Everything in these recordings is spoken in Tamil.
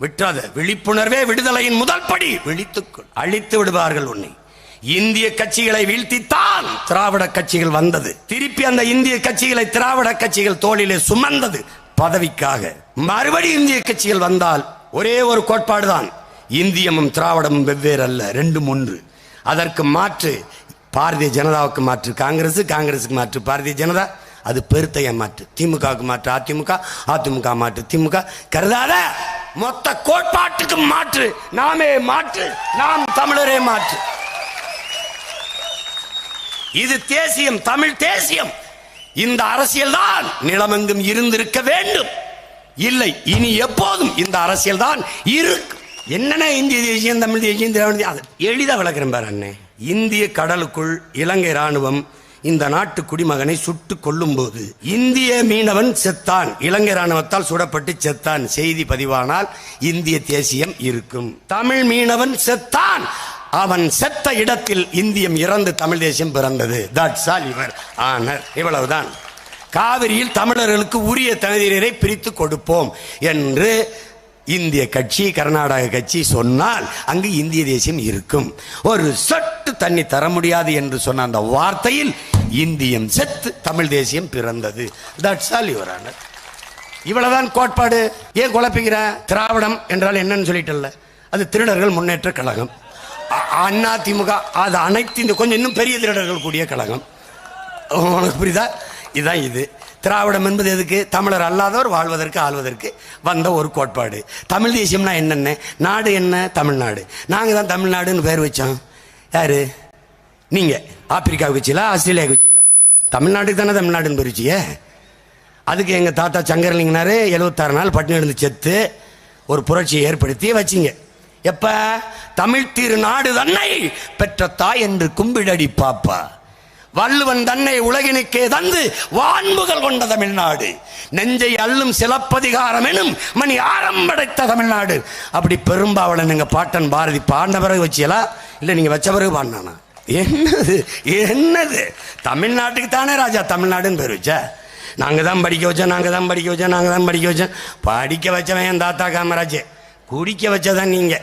விட்டாத விழிப்புணர்வே விடுதலையின் முதல் படி. விழித்துக்கொள். அழித்து விடுவார்கள் உன்னை. இந்திய கட்சிகளை வீழ்த்தித்தான் திராவிட கட்சிகள் வந்தது. திருப்பி அந்த இந்திய கட்சிகளை திராவிட கட்சிகள் தோளிலே சுமந்தது. பதவிக்காக. மறுபடி இந்திய கட்சிகள் வந்தால் ஒரே ஒரு கோட்பாடுதான். இந்தியமும் திராவிடமும் வெவ்வேறு அல்ல ரெண்டும் ஒன்று. அதற்கு மாற்று பாரதிய ஜனதாவுக்கு மாற்று காங்கிரஸ் காங்கிரஸுக்கு மாற்று பாரதிய ஜனதா அது பெருத்த மாற்று திமுகவுக்கு மாற்று அதிமுக அதிமுக மாற்று. திமுக கருதாத மொத்த கோட்பாட்டுக்கு மாற்று. நாமே மாற்று நாம் தமிழரே மாற்று. இது தேசியம் தமிழ் தேசியம். இந்த அரசியல் தான் நிலமெங்கும் இருந்திருக்க வேண்டும். இல்லை இனி எப்போதும் இந்த அரசியல் தான் இருக்கும் என்னென்ன இந்திய தேசியம் தமிழ் தேசியம் திராவிட தேசியம்? அது எளிதா விளக்குறேன் பாரு அண்ணே. இந்திய கடலுக்குள் இலங்கை ராணுவம் இந்த நாட்டு குடிமகனை சுட்டு கொல்லும் போது இந்திய மீனவன் செத்தான். இலங்கை ராணுவத்தால் சுடப்பட்டு செத்தான். செய்தி பதிவானால் இந்திய தேசியம் இருக்கும். தமிழ் மீனவன் செத்தான். அவன் செத்த இடத்தில் இந்தியம் இறந்து தமிழ் தேசியம் பிறந்தது. தட்ஸ் ஆல் இவர் ஆனர். இவ்வளவுதான். காவிரியில் தமிழர்களுக்கு உரிய தகுதியினரை பிரித்து கொடுப்போம் என்று இந்திய கட்சி கர்நாடக கட்சி சொன்னால் அங்கு இந்திய தேசியம் இருக்கும். ஒரு சொட்டு தண்ணி தர முடியாது என்று சொன்ன அந்த வார்த்தையில் இந்தியம் செத்து தமிழ் தேசியம் பிறந்தது. தட்ஸ் ஆல் யுவர் இவ்வளவுதான் கோட்பாடு. ஏன் குழப்பிக்கிற? திராவிடம் என்றால் என்னன்னு சொல்லிட்டல்ல. அது திருடர்கள் முன்னேற்ற கழகம். அண்ணா திமுக அது அனைத்து இந்த கொஞ்சம் இன்னும் பெரிய திருடர்கள் கூடிய கழகம். உனக்கு புரியுதா? இதுதான் இது. திராவிடம் என்பது எதுக்கு? தமிழர் அல்லாதவர் வாழ்வதற்கு ஆள்வதற்கு வந்த ஒரு கோட்பாடு. தமிழ் தேசியம்னா என்னென்ன? நாடு என்ன? தமிழ்நாடு. நாங்கள் தான் தமிழ்நாடுன்னு பேர் வச்சோம். யார்? நீங்கள் ஆப்பிரிக்காவுக்கு வச்சீங்களா ஆஸ்திரேலியாவுக்கு வச்சீங்களா தமிழ்நாட்டுக்கு தானே தமிழ்நாடுன்னு பேர் அதுக்கு எங்கள் தாத்தா சங்கரலிங்கனார் எழுபத்தாறு நாள் பட்டினி இருந்து செத்து ஒரு புரட்சியை ஏற்படுத்தி வச்சிங்க. எப்ப? தமிழ் திருநாடு தன்னை பெற்ற தாய் என்று கும்பிடடி பாப்பா. வள்ளுவன் தன்னை உலகினுக்கே தந்து வான்புகள் கொண்ட தமிழ்நாடு. நெஞ்சை அள்ளும் சிலப்பதிகாரம் எனும் மணி ஆரம்படைத்த தமிழ்நாடு. அப்படி பெரும்பாவளன் எங்க பாட்டன் பாரதி பாண்ட பிறகு வச்சியலா? இல்ல நீங்க வச்ச பிறகு பாடினானா? என்னது? என்னது? தமிழ்நாட்டுக்கு தானே ராஜா தமிழ்நாடுன்னு பேர் வச்சா? நாங்க தான் படிக்க வச்சோம் நாங்க தான் படிக்க வச்சோம் நாங்க தான் படிக்க வச்சோம். படிக்க வச்சவன் என் தாத்தா காமராஜ். குடிக்க வச்சதான் நீங்க.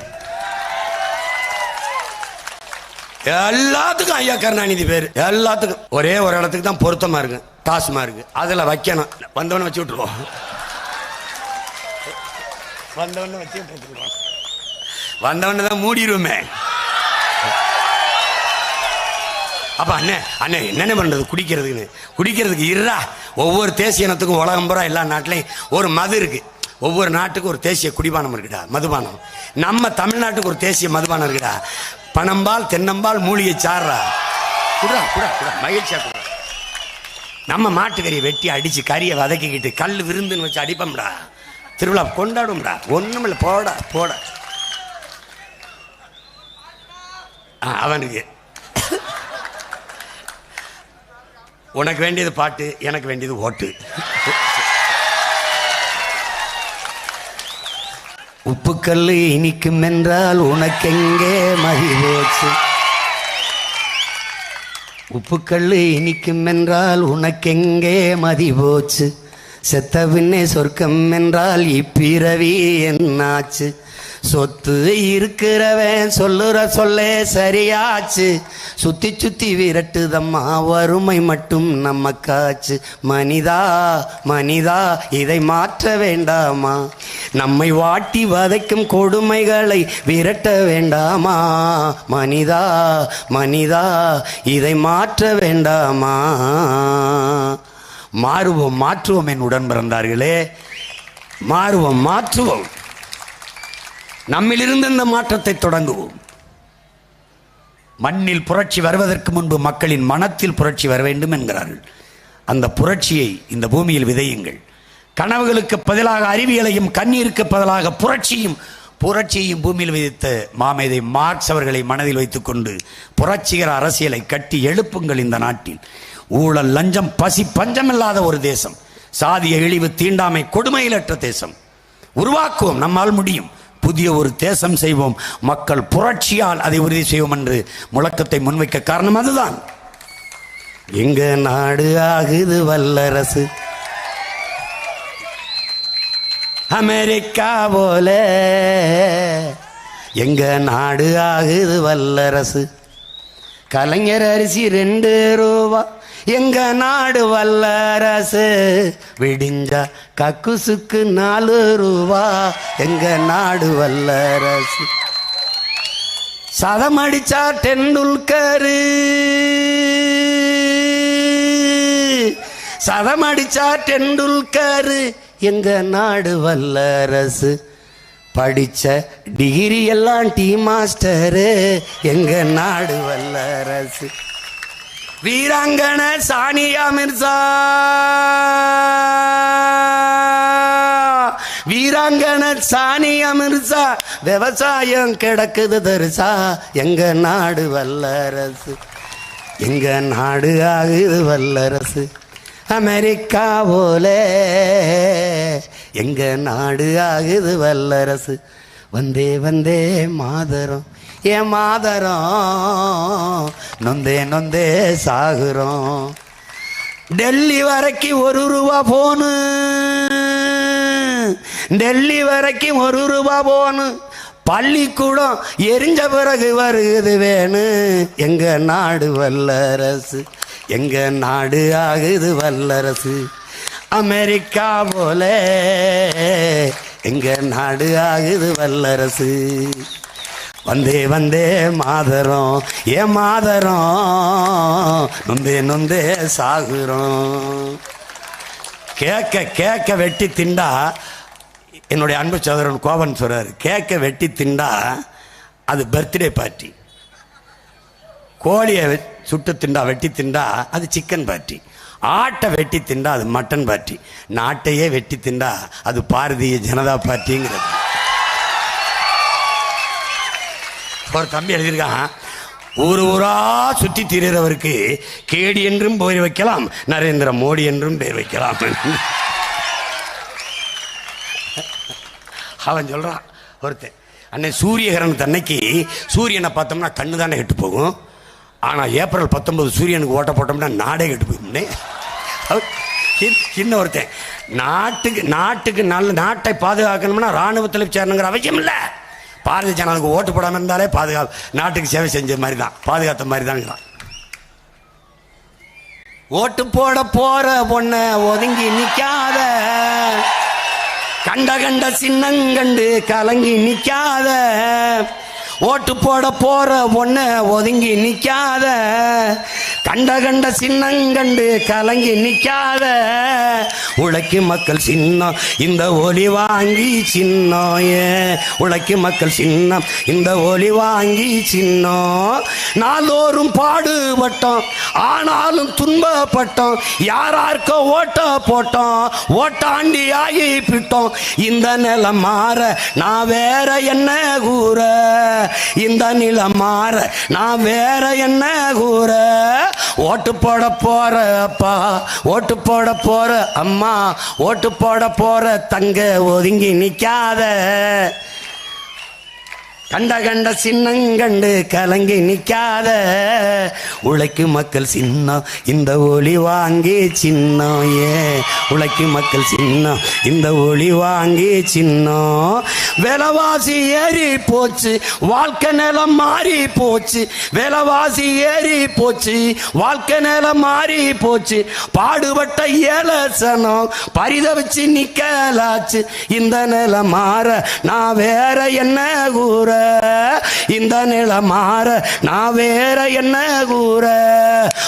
எல்லாத்துக்கும் ஐயா கருணாநிதி பேர். எல்லாத்துக்கும். ஒரே ஒரு இடத்துக்கு தான் பொருத்தமா இருக்கு. டாஸ்மா இருக்கு. அதுல வைக்கணும். வந்தவன வச்சு விட்டுருவோம். வந்தவன வச்சு விட்டுருவோம். வந்தவன தான் மூடிடுவோமே அப்ப அண்ணே அண்ணே என்னென்ன பண்றது? குடிக்கிறதுக்குன்னு. குடிக்கிறதுக்கு இருறா ஒவ்வொரு தேசிய இனத்துக்கும் உலகம் பூரா எல்லா நாட்டிலையும் ஒரு மது இருக்கு. ஒவ்வொரு நாட்டுக்கும் ஒரு தேசிய குடிபானம் இருக்குடா. மதுபானம். நம்ம தமிழ்நாட்டுக்கு ஒரு தேசிய மதுபானம் இருக்குடா. பனம்பால் தென்னம்பால் மூலிகை சாடுறா குடா குடா குடா மகிழ்ச்சியா குடா நம்ம மாட்டுக்கறியை வெட்டி அடிச்சு கறியை வதக்கிக்கிட்டு கல் விருந்துன்னு வச்சு அடிப்போம்டா. திருவிழா கொண்டாடும்டா. ஒண்ணுமில்ல போடா போட. ஆ, அவனுக்கு. உனக்கு வேண்டியது பாட்டு எனக்கு வேண்டியது ஓட்டு. உப்புக்கல் இனிக்கும் என்றால் உனக்கெங்கே மதி போச்சு உப்புக்கல் இனிக்கும் என்றால் உனக்கெங்கே மதி போச்சு செத்த பின்னே சொர்க்கம் என்றால் இப்பிறவி என்னாச்சு? சொத்து இருக்கிறவன் சொல்லுற சொல்லே சரியாச்சு. சுத்தி சுத்தி விரட்டுதம்மா வறுமை மட்டும் நமக்காச்சு மனிதா மனிதா இதை மாற்ற வேண்டாமா? நம்மை வாட்டி வதைக்கும் கொடுமைகளை விரட்ட வேண்டாமா? மனிதா மனிதா இதை மாற்ற வேண்டாமா? மாறுவோம் மாற்றுவோம் என் உடன் பிறந்தார்களே. மாறுவோம் மாற்றுவோம். நம்மிலிருந்து இந்த மாற்றத்தை தொடங்குவோம். மண்ணில் புரட்சி வருவதற்கு முன்பு மக்களின் மனத்தில் புரட்சி வர வேண்டும் என்கிறார்கள். அந்த புரட்சியை இந்த பூமியில் விதையுங்கள். கனவுகளுக்கு பதிலாக அறிவியலையும் கண்ணீருக்கு பதிலாக புரட்சியும் புரட்சியையும் பூமியில் விதித்த மாமேதை மார்க்ஸ் அவர்களை மனதில் வைத்துக்கொண்டு புரட்சிகர அரசியலை கட்டி எழுப்புங்கள் இந்த நாட்டில். ஊழல் லஞ்சம் பசி பஞ்சமில்லாத ஒரு தேசம். சாதிய இழிவு தீண்டாமை கொடுமையிலற்ற தேசம். உருவாக்குவோம் நம்மால் முடியும். புதிய ஒரு தேசம் செய்வோம். மக்கள் புரட்சியால் அதை உறுதி செய்வோம் என்று முழக்கத்தை முன்வைக்க காரணம் அதுதான். எங்க நாடு ஆகுது வல்லரசு. அமெரிக்கா போல. எங்க நாடு ஆகுது வல்லரசு. கலைஞர் அரிசி ரெண்டு ரூபா. எங்க நாடு வல்லரசு விடிஞ்சா கக்குசுக்கு நாலு ரூபா. எங்க நாடு வல்லரசு. சதம் அடிச்சா டெண்டுல்கரு சதம் அடிச்சா டெண்டுல்கரு எங்க நாடு வல்லரசு. படிச்ச டிகிரி எல்லாம் டீ மாஸ்டரு. எங்க நாடு வல்லரசு. வீராங்கன சானியா மிர்சா வீராங்கன சானியா மிர்சா விவசாயம் கிடக்குது தரிசா. எங்க நாடு வல்லரசு. எங்க நாடு ஆகுது வல்லரசு. அமெரிக்கா போல. எங்க நாடு ஆகுது வல்லரசு. வந்தே வந்தே மாதரம். ஏன் மாதரம் நொந்தே நொந்தே சாகுறோம். டெல்லி வரைக்கும் ஒரு ரூபா போனு. டெல்லி வரைக்கும் ஒரு ரூபா போனு. பள்ளிக்கூடம் எரிஞ்ச பிறகு வருகுது வேணு. எங்க நாடு வல்லரசு எங்க நாடு ஆகுது வல்லரசு. அமெரிக்கா போல எங்க நாடு ஆகுது வல்லரசு. வந்தே வந்தே மாதரம் ஏ மாதரம் நொந்தே நொந்தே சாகுறோம் கேட்க கேட்க வெட்டி திண்டா என்னுடைய அன்பு சோதரன் கோபன் சொல்கிறார் கேட்க வெட்டி திண்டா அது பர்த்டே பார்ட்டி கோழியை சுட்டு திண்டா வெட்டி திண்டா அது சிக்கன் பார்ட்டி ஆட்டை வெட்டி திண்டா அது மட்டன் பார்ட்டி நாட்டையே வெட்டி திண்டா அது பாரதிய ஜனதா பார்ட்டிங்கிறது ஒரு தம்பி எழுதியிருக்கான். ஊர் ஊரா சுத்தி திரிகிறவருக்கு கேடி என்றும் பெயர் வைக்கலாம் நரேந்திர மோடி என்றும் பெயர் வைக்கலாம். அவன் சொல்றான் ஒருத்தன் அன்னை சூரியகரன் தன்னைக்கு சூரியனை பார்த்தோம்னா கண்ணு தானே கெட்டு போகும். ஆனால் ஏப்ரல் பத்தொன்பது சூரியனுக்கு ஓட்ட போட்டோம்னா நாடே கெட்டு போயிருந்தே சின்ன ஒருத்தன் நாட்டுக்கு நாட்டுக்கு நல்ல நாட்டை பாதுகாக்கணும்னா ராணுவத்தில் சேரணுங்கிற அவசியம் இல்லை. பாரதிய ஜனங்களுக்கு ஓட்டு போடாமல் இருந்தாலே பாதுகாப்பு. நாட்டுக்கு சேவை செஞ்ச மாதிரி தான் பாதுகாத்த மாதிரி தான் ஓட்டு போட போற பொண்ண ஒதுங்கி நிக்காத. கண்ட கண்ட சின்னங்கண்டு கலங்கி நிக்காத. ஓட்டு போட போற ஒன்ன ஒதுங்கி நிக்காத. கண்ட கண்ட சின்னங்கண்டு கலங்கி நிக்காத. உழைக்கு மக்கள் சின்னம் இந்த ஒலி வாங்கி சின்னம் ஏ உழைக்கும் மக்கள் சின்னம் இந்த ஒலி வாங்கி சின்னம். நாள்தோறும் பாடுபட்டோம் ஆனாலும் துன்பப்பட்டோம். யாராருக்கோ ஓட்ட போட்டோம் ஓட்டாண்டி ஆகி பிட்டோம் இந்த நிலம் மாற நான் வேற என்ன கூற? இந்த நிலம் மாற நான் வேற என்ன கூற? ஓட்டு போட போற அப்பா ஓட்டு போட போற அம்மா ஓட்டு போட போற தங்க ஒதுங்கி நிற்காத கண்ட கண்ட சின்னங்கண்டு கலங்கி நிக்காத. உழைக்கு மக்கள் சின்னம் இந்த ஒளி வாங்கி சின்னம் ஏ. உழைக்கு மக்கள் சின்னம் இந்த ஒளி வாங்கி சின்னம். விலைவாசி ஏறி போச்சு வாழ்க்கை நிலம் மாறி போச்சு. விலவாசி ஏறி போச்சு வாழ்க்கை நிலம் மாறி போச்சு. பாடுபட்ட ஏலசனம் பரிதவிச்சு நிக்கலாச்சு. இந்த நிலம் மாற நான் வேற என்ன கூற இந்த நிலம் மாற நான் வேற என்ன கூற?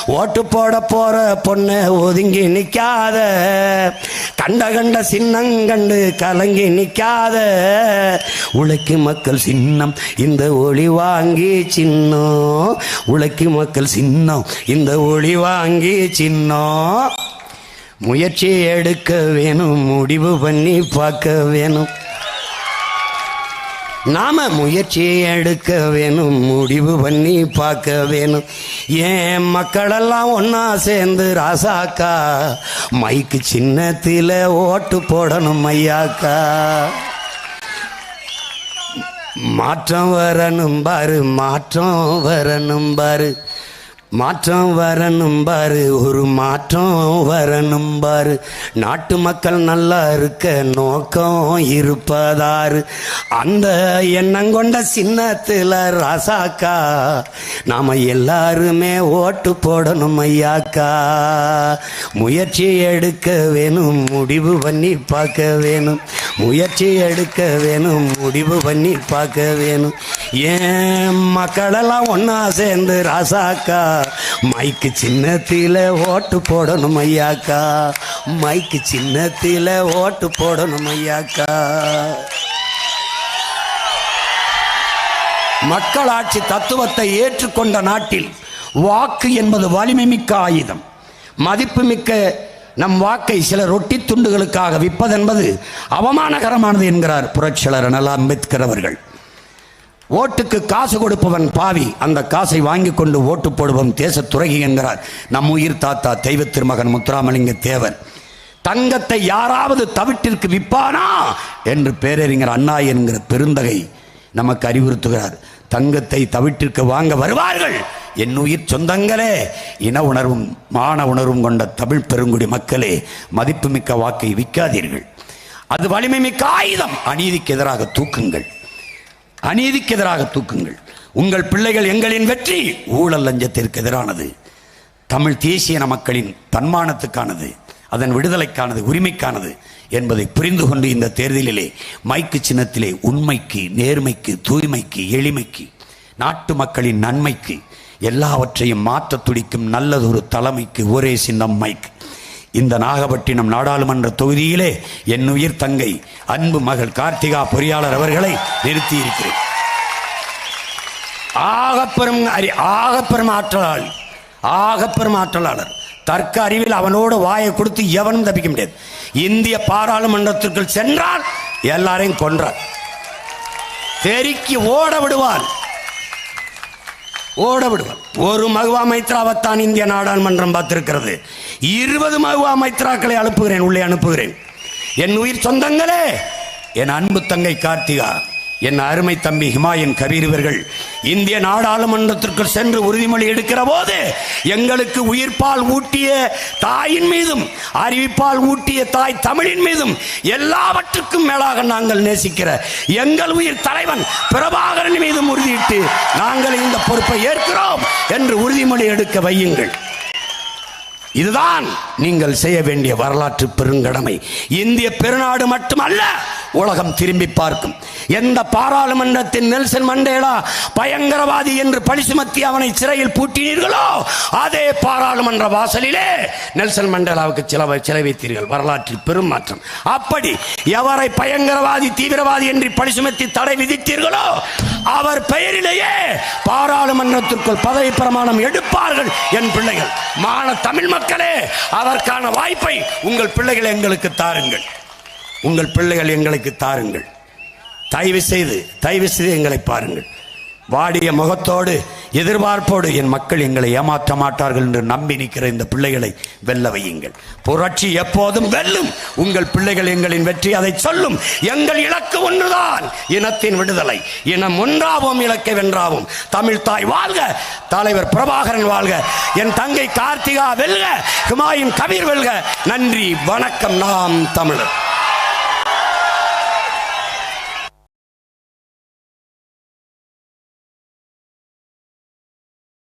ஓட்டு போட போற பொண்ணு ஒதுங்கி நிக்காத. கண்ட கண்ட சின்னங்கண்டு கலங்கி நிக்காத. உழைக்கு மக்கள் சின்னம் இந்த ஒளி வாங்கி சின்னம். உழைக்கு மக்கள் சின்னம் இந்த ஒளி வாங்கி சின்னம். முயற்சி எடுக்க வேணும் முடிவு பண்ணி பார்க்க வேணும். நாம முயற்சி எடுக்க வேணும் முடிவு பண்ணி பார்க்க வேணும். ஏன் மக்களெல்லாம் ஒன்னா சேர்ந்து ராசாக்கா? மைக்கு சின்னத்தில் ஓட்டு போடணும் ஐயாக்கா. மாற்றம் வரணும் பாரு மாற்றம் வரணும் பாரு. மாற்றம் வரணும் பாரு ஒரு மாற்றம் வரணும் பாரு. நாட்டு மக்கள் நல்லா இருக்க நோக்கம் இருப்பதாறு அந்த எண்ணம் கொண்ட சின்னத்துல ராசாக்கா நாம எல்லாருமே ஓட்டு போடணும் ஐயாக்கா. முயற்சி எடுக்க வேணும் முடிவு பண்ணி பார்க்க வேணும். முயற்சி எடுக்க வேணும் முடிவு பண்ணி பார்க்க வேணும். ஏன் மக்களெல்லாம் ஒன்னா சேர்ந்து ராசாக்கா மைக்கு சின்னத்தில ஓட்டு போடணும் ஐயாக்கா. மைக்கு சின்னத்தில ஓட்டு போடணும் ஐயாக்கா. மக்களாட்சி தத்துவத்தை ஏற்றுக்கொண்ட நாட்டில் வாக்கு என்பது வலிமை மிக்க ஆயுதம். மதிப்புமிக்க நம் வாக்கை சில ரொட்டி துண்டுகளுக்காக விற்பதென்பது அவமானகரமானது என்கிறார் புரட்சியாளர் அனல் அம்பேத்கர் அவர்கள். ஓட்டுக்கு காசு கொடுப்பவன் பாவி. அந்த காசை வாங்கி கொண்டு ஓட்டு போடுபவன் தேச துறகி என்கிறார். நம் உயிர் தாத்தா தெய்வ திருமகன் முத்துராமலிங்க தேவர். தங்கத்தை யாராவது தவிட்டிற்கு விற்பானா? என்று பேரறிஞர் அண்ணா என்கிற பெருந்தகை நமக்கு அறிவுறுத்துகிறார். தங்கத்தை தவிட்டிற்கு வாங்க வருவார்கள். என் உயிர் சொந்தங்களே இன உணர்வும் மான உணர்வும் கொண்ட தமிழ் பெருங்குடி மக்களே மதிப்புமிக்க வாக்கை விற்காதீர்கள். அது வலிமை மிக்க ஆயுதம். அநீதிக்கு எதிராக தூக்குங்கள். அநீதிக்கு எதிராக தூக்குங்கள். உங்கள் பிள்ளைகள் எங்களின் வெற்றி ஊழல் லஞ்சத்திற்கு எதிரானது. தமிழ் தேசிய மக்களின் தன்மானத்துக்கானது அதன் விடுதலைக்கானது உரிமைக்கானது என்பதை புரிந்து கொண்டு இந்த தேர்தலிலே மைக்கு சின்னத்திலே உண்மைக்கு நேர்மைக்கு தூய்மைக்கு எளிமைக்கு நாட்டு மக்களின் நன்மைக்கு எல்லாவற்றையும் மாற்றத் துடிக்கும் நல்லதொரு தலைமைக்கு ஒரே சின்னம் மைக். இந்த நாகப்பட்டினம் நாடாளுமன்ற தொகுதியிலே என் உயிர் தங்கை அன்பு மகள் கார்த்திகா பொறியாளர் அவர்களை நிறுத்தியிருக்கிறேன். ஆகப்பெரும் அறி ஆகப்பெரும் ஆற்றலாளி ஆகப்பெரும் ஆற்றலாளர். தர்க்க அறிவில் அவனோடு வாயை கொடுத்து எவனும் தப்பிக்க முடியாது. இந்திய பாராளுமன்றத்திற்குள் சென்றால் எல்லாரையும் கொன்றார் தெருக்கி ஓட விடுவான். ஓடவிடுவார் ஒரு மகுவா மைத்ராவைத்தான் இந்திய நாடாளுமன்றம் பார்த்திருக்கிறது. இருபது மகுவா மைத்ராக்களை அனுப்புகிறேன் உள்ளே அனுப்புகிறேன். என் உயிர் சொந்தங்களே என் அன்பு தங்கை கார்த்திகா. என் அருமை தம்பி ஹிமாயன் கபீர் இவர்கள் இந்திய நாடாளுமன்றத்திற்கு சென்று உறுதிமொழி எடுக்கிற போது எங்களுக்கு உயிர்ப்பால் ஊட்டிய தாயின் மீதும் அறிவிப்பால் ஊட்டிய தாய் தமிழின் மீதும் எல்லாவற்றுக்கும் மேலாக நாங்கள் நேசிக்கிற எங்கள் உயிர் தலைவன் பிரபாகரன் மீதும் உறுதியிட்டு நாங்கள் இந்த பொறுப்பை ஏற்கிறோம் என்று உறுதிமொழி எடுக்க வையுங்கள். இதுதான் நீங்கள் செய்ய வேண்டிய வரலாற்று பெருங்கடமை. இந்திய பெருநாடு மட்டுமல்ல உலகம் திரும்பி பார்க்கும். எந்த பாராளுமன்றத்தின் நெல்சன் மண்டேலா பயங்கரவாதி என்று பழி சுமத்தி அவனை சிறையில் பூட்டினீர்களோ அதே பாராளுமன்ற வாசலிலே நெல்சன் மண்டேலாவுக்கு சில சிலை வைத்தீர்கள். வரலாற்றில் பெரும் மாற்றம். அப்படி எவரை பயங்கரவாதி தீவிரவாதி என்று பழி சுமத்தி தடை விதித்தீர்களோ அவர் பெயரிலேயே பாராளுமன்றத்திற்குள் பதவி பிரமாணம் எடுப்பார்கள் என் பிள்ளைகள். மான தமிழ் மக்களே அதற்கான வாய்ப்பை உங்கள் பிள்ளைகள் எங்களுக்கு தாருங்கள். உங்கள் பிள்ளைகள் எங்களுக்கு தாருங்கள். தயவு செய்து தயவு செய்து எங்களை பாருங்கள். வாடிய முகத்தோடு எதிர்பார்ப்போடு என் மக்கள் எங்களை ஏமாற்ற மாட்டார்கள் என்று நம்பி நிற்கிற இந்த பிள்ளைகளை வெல்ல வையுங்கள். புரட்சி எப்போதும் வெல்லும். உங்கள் பிள்ளைகள் எங்களின் வெற்றி அதை சொல்லும். எங்கள் இலக்கு ஒன்றுதான் இனத்தின் விடுதலை. இனம் ஒன்றாவும் இலக்கை வென்றாவும். தமிழ் தாய் வாழ்க தலைவர் பிரபாகரன் வாழ்க. என் தங்கை கார்த்திகா வெல்க ஹுமாயூன் கபீர் வெல்க. நன்றி வணக்கம் நாம் தமிழர்.